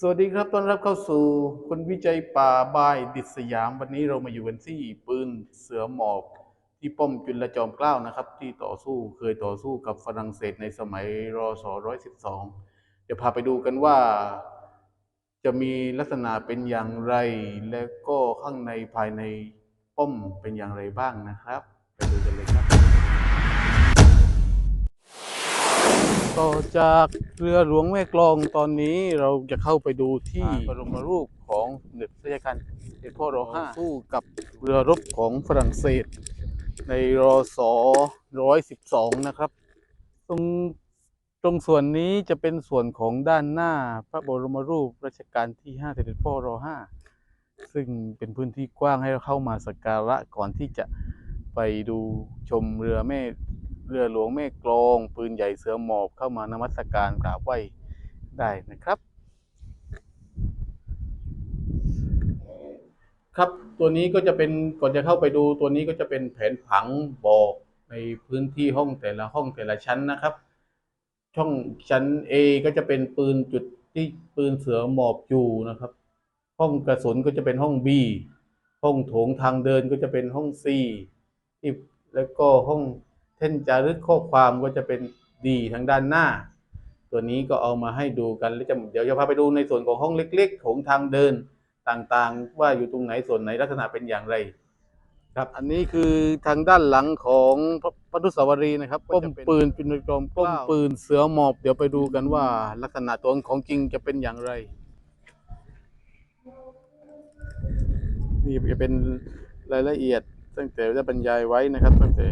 สวัสดีครับ ต้อนรับเข้าสู่คนวิจัยป่าบายดิษยาม วันนี้เรามาอยู่กันที่ปืนเสือหมอบที่ป้อมจุลจอมเกล้านะครับ ที่ต่อสู้เคยต่อสู้กับฝรั่งเศสในสมัยรศ112 เดี๋ยวพาไปดูกันว่า จะมีลักษณะเป็นอย่างไร และก็ข้างในภายในป้อมเป็นอย่างไรบ้างนะครับ ไปดูกันเลยครับ ต่อจากเรือหลวงแม่กลองตอนนี้เราจะเข้าไปดูที่บรมรูปของสมเด็จพระยาคันเด็จพ่อรอห้าสู้กับเรือรบของฝรั่งเศส ในรศ112นะครับ ตรงตรงส่วนนี้จะเป็นส่วนของด้านหน้าพระบรมรูปรัชกาลที่5เสด็จพ่อรอห้าซึ่งเป็นพื้นที่กว้างให้เราเข้ามาสักการะก่อนที่จะไปดูชมเรือแม่ เรือหลวงแม่กลองปืนใหญ่เสือหมอบเข้ามานมัสการกราบไหว้ได้นะครับ ครับตัวนี้ก็จะเป็นก่อนจะเข้าไปดูตัวนี้ก็จะเป็นแผนผังบอกในพื้นที่ห้องแต่ละห้องแต่ละชั้นนะครับ ช่องชั้น A ก็จะเป็นปืนจุดที่ปืนเสือหมอบอยู่นะครับ ห้องกระสุนก็จะเป็นห้อง B ห้องโถงทางเดินก็จะเป็นห้อง C ที่แล้วก็ห้อง เท่นจารึกข้อความก็จะเป็นดีทางด้านหน้า ตัวนี้ก็เอามาให้ดูกันแล้วจะเดี๋ยวจะพาไปดูในส่วนของห้องเล็กๆโถงทางเดินต่างๆ ว่าอยู่ตรงไหนส่วนไหนลักษณะเป็นอย่างไร ครับอันนี้คือทางด้านหลังของพระพระนุสาวรีย์นะครับป้อมปืนเป็นจอมป้อมปืนเสือหมอบ เดี๋ยวไปดูกันว่า ลักษณะตัวของจริงจะเป็นอย่างไร นี่จะเป็นรายละเอียดตั้งแต่ได้บรรยายไว้นะครับตั้งแต่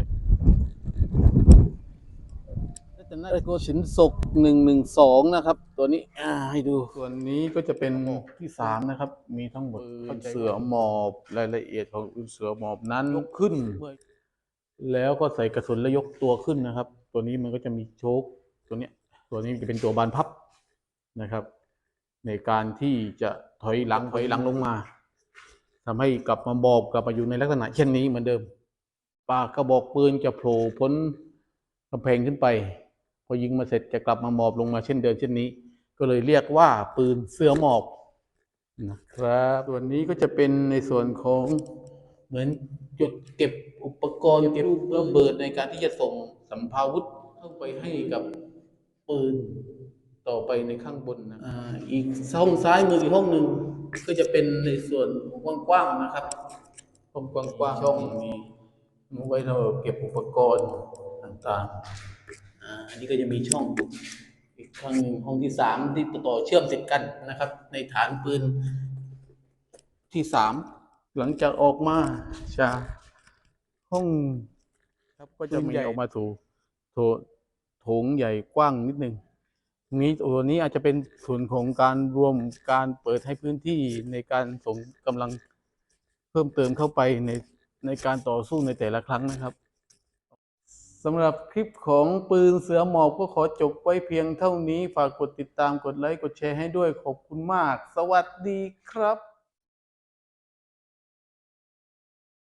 รัต นโกสินทร์ศกหนึ่งหนึ่งสองนะครับ ตัวนี้อ่าให้ดูส่วนนี้ก็จะเป็นที่สามนะครับ มีทั้งหมดเสือหมอบรายละเอียดของเสือหมอบนั้นยกขึ้น แล้วก็ใส่กระสุนแล้วยกตัวขึ้นนะครับ ตัวนี้มันก็จะมีโชคตัวเนี้ย ตัวนี้จะเป็นตัวบานพับนะครับ ในการที่จะถอยหลังถอยหลังลงมาทำให้กลับมาบอบกลับมาอยู่ในลักษณะเช่นนี้เหมือนเดิมปากกระบอกปืนจะโผล่พ้นกำแพงขึ้นไป พอยิงมาเสร็จจะกลับมาหมอบลงมาเช่นเดิมเช่นนี้ ก็เลยเรียกว่าปืนเสือหมอบนะครับส่วนนี้ก็จะเป็นในส่วนของเหมือนจุดเก็บอุปกรณ์เก็บระเบิดในการที่จะส่งสัมภาวุธเข้าไปให้กับปืนต่อไปในข้างบนนะอ่าอีกห้องซ้ายมืออีกห้องหนึ่งก็จะเป็นในส่วนกว้างๆนะครับห้องกว้างๆช่องมีไว้เราเก็บอุปกรณ์ต่างๆ อันนี้ก็จะมีช่องอีกข้างหนึ่งห้องที่สามที่ต่อเชื่อมติดกันนะครับ ในฐานปืนที่สามหลังจากออกมาจะห้องครับก็จะมีออกมาถูโถโถงใหญ่กว้างนิดนึงตรงนี้ตัวนี้อาจจะเป็นส่วนของการรวมการเปิดให้พื้นที่ในการส่งกำลังเพิ่มเติมเข้าไปในในการต่อสู้ในแต่ละครั้งนะครับ สำหรับคลิปของปืนเสือหมอบก็ขอจบไว้เพียงเท่านี้ ฝากกดติดตามกดไลค์กดแชร์ให้ด้วยขอบคุณมาก สวัสดีครับ